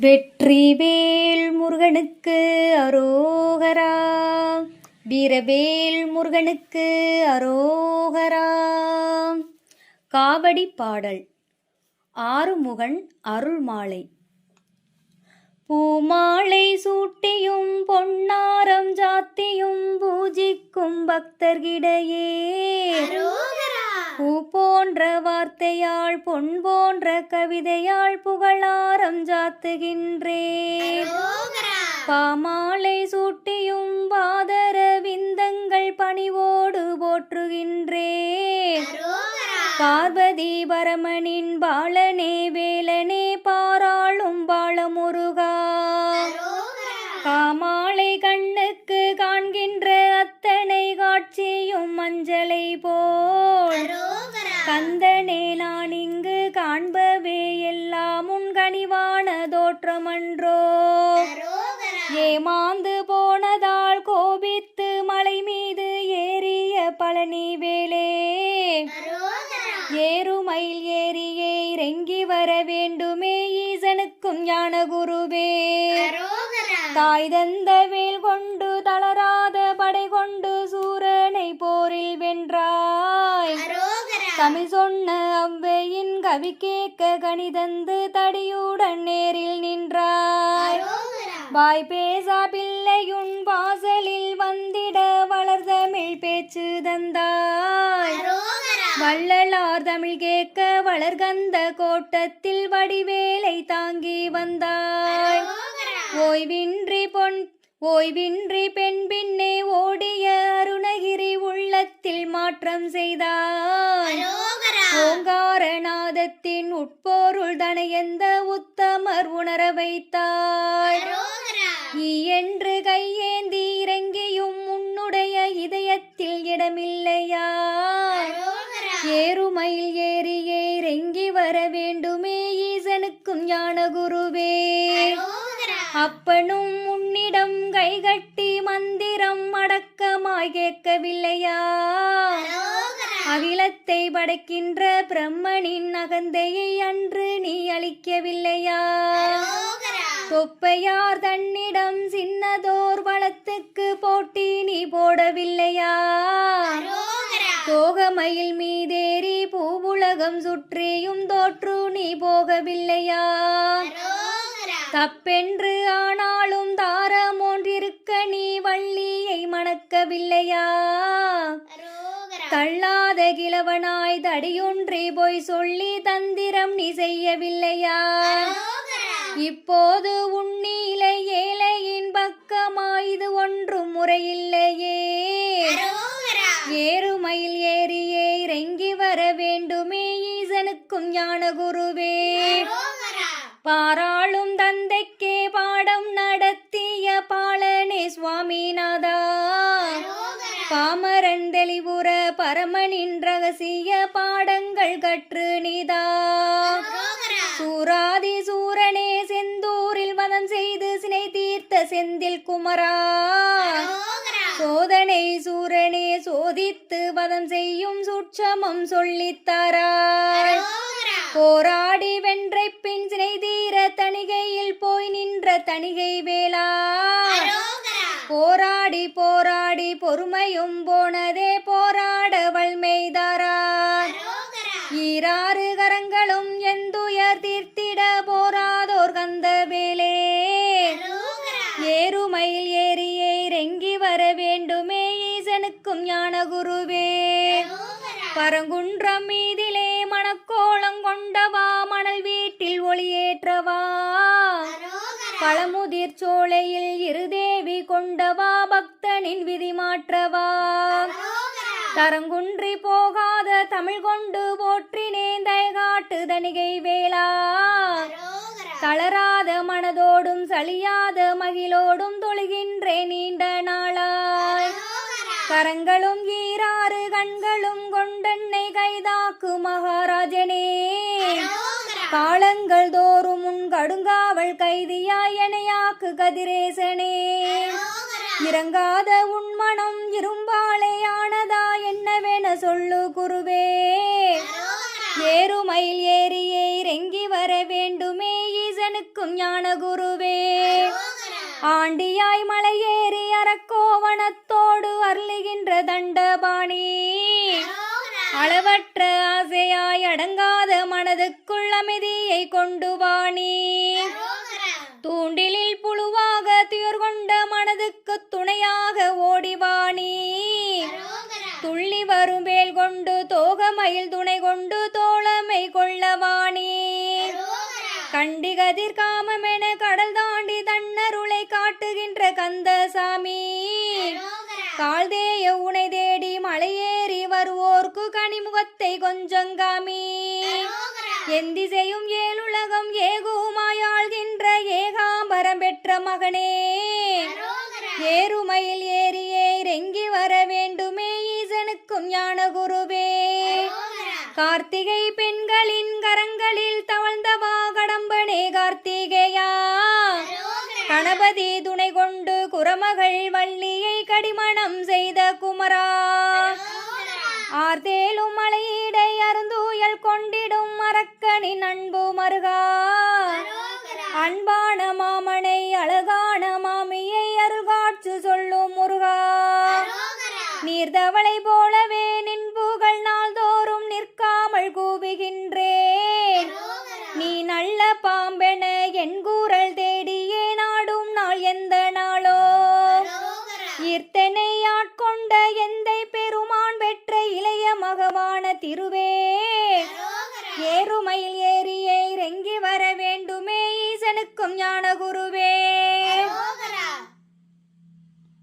வெற்றிவேல் முருகனுக்கு அரோகரா. வீரவேல் முருகனுக்கு அரோகரா. காவடி பாடல். ஆறுமுகன் அருள்மாலை. பூமாலை சூட்டியும் பொன்னாரம் ஜாத்தியும் பூஜிக்கும் பக்தர்கிடையே. பூ போன்ற வார்த்தையாள் பொன் போன்ற கவிதையாள் புகழாரம் ஜாத்துகின்றேன் பாமாலை சூட்டியும் பாதர விந்தங்கள் பணிவோடு போற்றுகின்றேன் பார்வதி பரமனின் பாலனே வேலனே தாய் தந்த வேல் கொண்டு தளராத படை கொண்டு சூரனை போரில் வென்றாய். தமிழ் சொன்ன அவ்வையின் கவி கேட்க கணிதந்து தடியுடன் நேரில் நின்றாய். வாய் பேசா பிள்ளையுன் வாசலில் வந்திட வளர்தமிழ் பேச்சு தந்தாய். வள்ளலார் தமிழ் கேட்க வளர்கந்த கோட்டத்தில் வடிவேலை தாங்கி வந்தாய். ஓய்வின்றி பொன் ஓய்வின்றி பெண் பின்னே ஓடிய அருணகிரி உள்ளத்தில் மாற்றம் செய்தாய் ஓங்காரநாதத்தின் உட்பொருள் தனையந்த உத்தமர் உணர வைத்தாய் ஈ என்று கையேந்தி இறங்கியும் உன்னுடைய இதயத்தில் இடமில்லையா? ஏறுமயில் ஏறியே இறங்கி வர வேண்டுமே ஈசனுக்கும் ஞான குருவே அப்பனும் உன்னிடம் கைகட்டி மந்திரம் அடக்கமாய் கேட்கவில்லையா? அகிலத்தை படைக்கின்ற பிரம்மனின் அகந்தையை அன்று நீ அளிக்கவில்லையா தொப்பையார் தன்னிடம் சின்னதோர் வளத்துக்கு போட்டி நீ போடவில்லையா? தோகமயில் மீதேறி பூவுலகம் சுற்றியும் தோற்று நீ போகவில்லையா? தப்பென்று ஆனாலும் தாரம் ஒன்றிருக்க நீ வள்ளியை மணக்கவில்லையா? தள்ளாத கிழவனாய் தடியொன்றி போய் சொல்லி தந்திரம் நீ செய்யவில்லையா? இப்போது உன்னிலை ஏழையின் பக்கமாய் இது ஒன்றும் முறையில்லையே. ஏறுமயில் ஏறியே இறங்கி வர வேண்டுமே ஈசனுக்கும் ஞான குருவே பாராளும் தந்தைக்கே பாடம் நடத்திய பாலனே சுவாமிநாதா. பாமரன் தெளிவுற பரமனின் ரகசிய பாடங்கள் கற்று நீதா. சூராதி சூரனே செந்தூரில் வதம் செய்து சினை தீர்த்த செந்தில் குமரா. சோதனை சூரனே சோதித்து வதம் செய்யும் சுட்சமம் சொல்லித்தராய் போராடி வென்றை பின் சினை தீர தணிகையில் போய் நின்ற தணிகை வேளா. போராடி போராடி பொறுமையும் போனதே போராட வல்மெய்தாரா. ஈராறு கரங்களும் எந்துயர் தீர்த்திட போராதோர் கந்த வேலே ஏறுமயில் ஏறியே இறங்கி வர வேண்டுமே ஈசனுக்கும் ஞான குருவே பரங்குன்றம் மணக்கோலம் கொண்டவா மணல் வீட்டில் ஒளியேற்றவா பழமுதிர் சோலையில் இருதேவி கொண்டவா? பக்தனின் விதி மாற்றவா? தரங்குன்றி போகாத தமிழ் கொண்டு போற்றினேன் தயகாட்டு தணிகை வேளா. தளராத மனதோடும் சலியாத மகிழோடும் தொழுகின்றேன் நீண்ட நாளாய் கரங்களும் ஈராறு கண்களும் கொண்டென்னை கைதாக்கு மகாராஜனே. காலங்கள் தோறும் உன் கடுங்காவல் கைதியாய் எனையாக்கு கதிரேசனே. இறங்காத உன் மனம் இரும்பாலையானதா என்னவென சொல்லு குருவே. ஏறுமயில் ஏறியே இறங்கி வர வேண்டுமே ஈசனுக்கும் ஞான குருவே. ஆண்டியாய் மலையேறி அறக்கோவணத்தோடு அருளுகின்ற தண்டபாணி. அளவற்ற அமைதியை கொண்டு வாணி. தூண்டிலில் புழுவாக துயர் கொண்ட மனதுக்கு துணையாக ஓடிவாணி துள்ளி வரும் வேல் கொண்டு தோகமயில் துணை கொண்டு தோழமை கொள்ளவாணி கண்டிகதிர் காமமென கடல் தாண்டி தன்னருளை காட்டுகின்ற கந்தசாமி. கால்தேய உனை தேடி மலையேறி வருவோர்க்கு கனிமுகத்தை கொஞ்சங்காமி. எந்திசையும் ஏழுலகம் ஏகுமாயாள்கின்ற ஏகாம்பரம் பெற்ற மகனே. ஏறுமையில் ஏறியே இறங்கி வர வேண்டுமே ஈசனுக்கும் ஞான குருவே கார்த்திகை பெண்களின் கரங்களில் தவழ்ந்தவா கடம்பனே கார்த்திகேயா. கணபதி 안 봐.